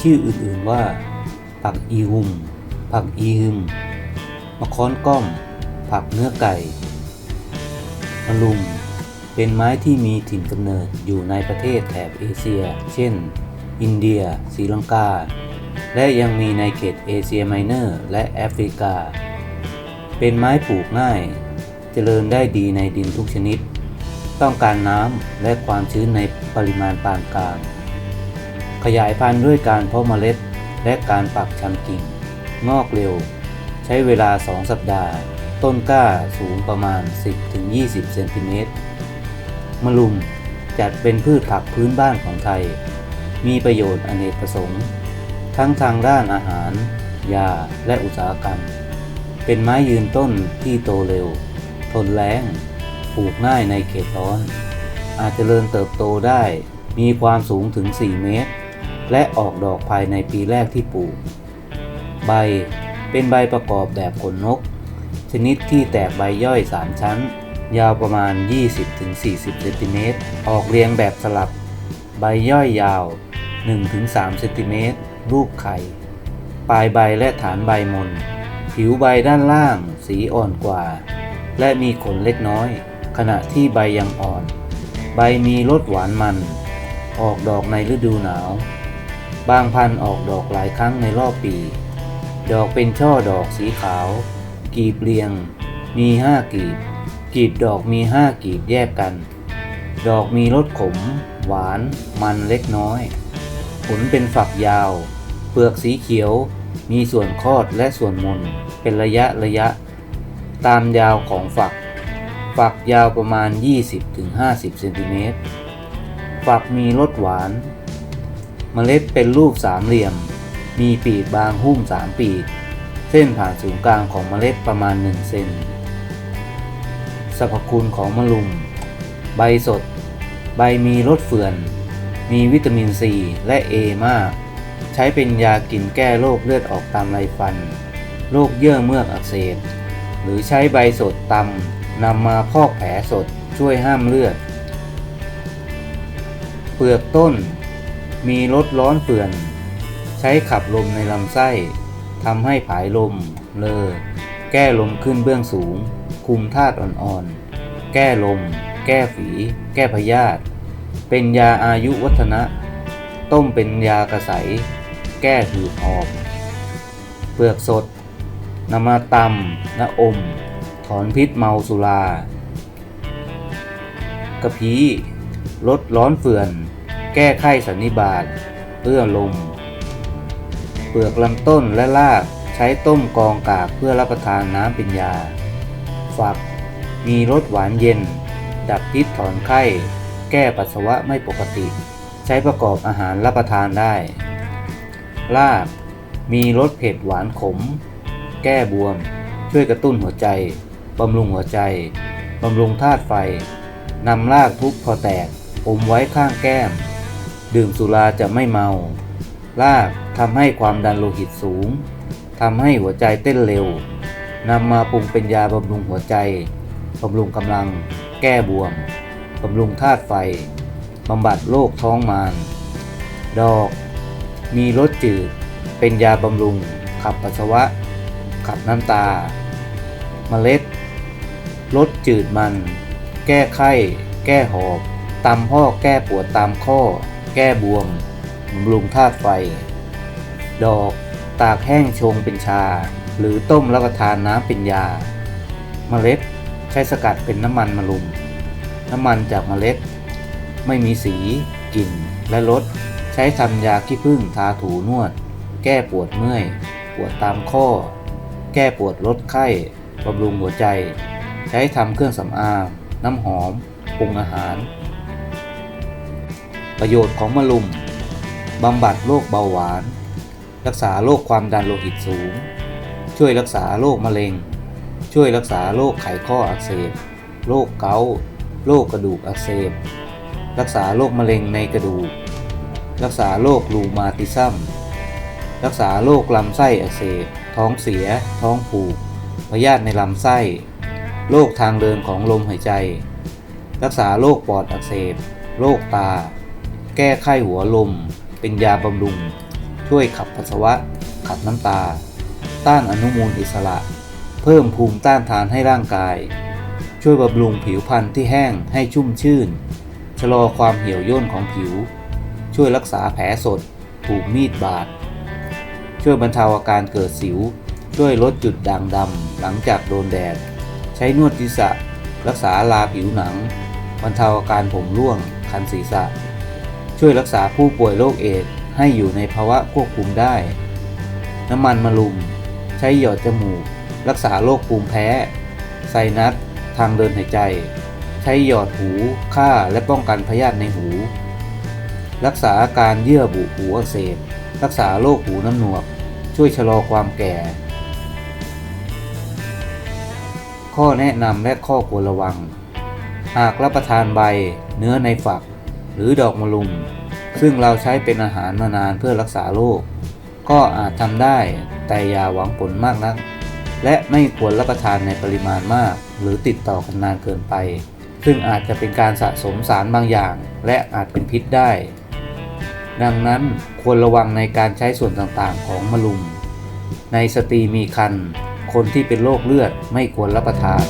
ชื่ออื่นๆว่า ผักอีหุม ผักอีหึมมะค้อนก้อม ผักเนื้อไก่มะลุม เป็นไม้ที่มีถิ่นกำเนิดอยู่ในประเทศแถบเอเชีย เช่น อินเดียศรีลังกา และยังมีในเขตเอเชียไมเนอร์ และแอฟริกา เป็นไม้ปลูกง่าย เจริญได้ดีในดินทุกชนิด ต้องการน้ำและความชื้นในปริมาณปานกลาง ขยายพันธุ์ด้วยการเพาะเมล็ด และการปักชำกิ่ง งอกเร็ว ใช้เวลา 2 สัปดาห์ ต้นกล้าสูงประมาณ 10-20 เซนติเมตรมะลุมจัดเป็นพืชผักพื้นบ้านของไทย มีประโยชน์อเนกประสงค์ ทั้งทางด้านอาหาร ยา และอุตสาหกรรม เป็นไม้ยืนต้นที่โตเร็ว ทนแล้ง ปลูกง่ายในเขตร้อน อาจจเจริญเติบโตได้มีความสูงถึง 4 เมตร และออกดอกภายในปีแรกที่ปลูก ใบเป็นใบประกอบแบบขนนก ชนิดที่แตกใบย่อย 3 ชั้น ยาวประมาณ 20-40 เซนติเมตร ออกเรียงแบบสลับ ใบย่อยยาว 1-3 เซนติเมตร รูปไข่ ปลายใบและฐานใบมน ผิวใบด้านล่าง สีอ่อนกว่า และมีขนเล็กน้อย ขณะที่ใบยังอ่อน ใบมีรสหวานมัน ออกดอกในฤดูหนาว บางพันธุ์ออกดอกหลายครั้งในรอบปี ดอกเป็นช่อดอกสีขาว กีบเรียง มีห้ากีบ กีบดอกมีห้ากีบแยกกัน ดอกมีรสขม หวาน มันเล็กน้อย ผลเป็นฝักยาว เปลือกสีเขียว มีส่วนคอดและส่วนมน เป็นระยะระยะ ตามยาวของฝัก ฝักยาวประมาณ 20-50เซนติเมตรฝักมีรสหวาน เมล็ดเป็นรูปสามเหลี่ยม มีปีกบางหุ้มสามปีก เส้นผ่านศูนย์กลางของเมล็ดประมาณ 1 เซนสรรพคุณของมะลุม ใบสด ใบมีรสเฟื่อน มีวิตามินซีและเอมาก ใช้เป็นยากินแก้โรคเลือดออกตามไรฟัน โรคเยื่อเมือกอักเสบ หรือใช้ใบสดตำนำมาพอกแผลสดช่วยห้ามเลือด เปลือกต้น มีรสร้อนเปื่อน ใช้ขับลมในลำไส้ทำให้ผายลม เลอ แก้ลมขึ้นเบื้องสูง คุมธาตุอ่อนๆ แก้ลม แก้ฝี แก้พยาธิเป็นยาอายุวัฒนะ ต้มเป็นยากระใส แก้หืดหอบ เปลือกสดนำมาตำนะอม ถอนพิษเมาสุรากระพี้ลดร้อนเฟื่อน แก้ไข้สันนิบาตเอื้อลม เปลือกลำต้นและรากใช้ต้มกองกากเพื่อรับประทานน้ำเป็นยา ฝัก มีรสหวานเย็น ดับพิษถอนไข้ แก้ปัสสาวะไม่ปกติ ใช้ประกอบอาหารรับประทานได้ ราก มีรสเผ็ดหวานขม แก้บวม ช่วยกระตุ้นหัวใจ บำรุงหัวใจ บำรุงธาตุไฟ นำรากทุบพอแตกอมไว้ข้างแก้ม ดื่มสุราจะไม่เมารากทำให้ความดันโลหิตสูง ทำให้หัวใจเต้นเร็ว นำมาปรุงเป็นยาบำรุงหัวใจ บำรุงกำลัง แก้บวม บำรุงธาตุไฟ บำบัดโรคท้องมาร ดอก มีรสจืด เป็นยาบำรุง ขับปัสสาวะ ขับน้ำตา เมล็ด รสจืดมัน แก้ไข้ แก้หอบ ตำพ่อแก้ปวดตามข้อ แก้บวมบำรุงธาตุไฟ ดอกตากแห้งชงเป็นชา หรือต้มรับประทานน้ำเป็นยา เมล็ดใช้สกัดเป็นน้ำมันมะลุม น้ำมันจากเมล็ด ไม่มีสี กลิ่น และรส ใช้ทำยาขี้ผึ้งทาถูนวด แก้ปวดเมื่อย ปวดตามข้อ แก้ปวดลดไข้บำรุงหัวใจ ใช้ทำเครื่องสำอาง น้ำหอม ปรุงอาหาร ประโยชน์ของมะลุมบำบัดโรคเบาหวาน รักษาโรคความดันโลหิตสูง ช่วยรักษาโรคมะเร็ง ช่วยรักษาโรคไขข้ออักเสบ โรคเกาต์โรคกระดูกอักเสบ รักษาโรคมะเร็งในกระดูก รักษาโรครูมาติซัม รักษาโรคลำไส้อักเสบ ท้องเสีย ท้องผูก พยาธิในลำไส้ โรคทางเดินของลมหายใจ รักษาโรคปอดอักเสบ โรคตา ก้ไข้หัวลม เป็นยาบำรุงชช่วยขับปัสสาวะ ขับน้ำตา ต้านอนุมูลอิสระ เพิ่มภูมิต้านทานให้ร่างกาย ช่วยบำรุงผิวพรรณที่แห้งให้ชุ่มชื่น ชะลอความเหี่ยวย่นของผิว ช่วยรักษาแผลสด ถูกมีดบาด ช่วยบรรเทาอาการเกิดสิว ช่วยลดจุดด่างดำหลังจากโดนแดด ใช้นวดศีรษะ รักษาลาผิวหนังบรรเทาอาการผมร่วง คันศีรษะ ช่วยรักษาผู้ป่วยโรคเอดให้อยู่ในภาวะควบคุมได้ น้ำมันมะลุม ใช้หยอดจมูก รักษาโรคภูมิแพ้ ไซนัส ทางเดินหายใจ ใช้หยอดหูฆ่าและป้องกันพยาธิในหู รักษาอาการเยื่อบุหูอักเสบ รักษาโรคหูน้ำหนวก ช่วยชะลอความแก่ ข้อแนะนำและข้อควรระวัง หากรับประทานใบเนื้อในฝัก หรือดอกมะลุม ซึ่งเราใช้เป็นอาหารมานานเพื่อรักษาโรคก็อาจทำได้แต่อย่าหวังผลมากนัก และไม่ควรรับประทานในปริมาณมาก หรือติดต่อกันนานเกินไป ซึ่งอาจจะเป็นการสะสมสารบางอย่าง และอาจเป็นพิษได้ ดังนั้นควรระวังในการใช้ส่วนต่างๆ ของมะลุม ในสตรีมีครรภ์คนที่เป็นโรคเลือดไม่ควรรับประทาน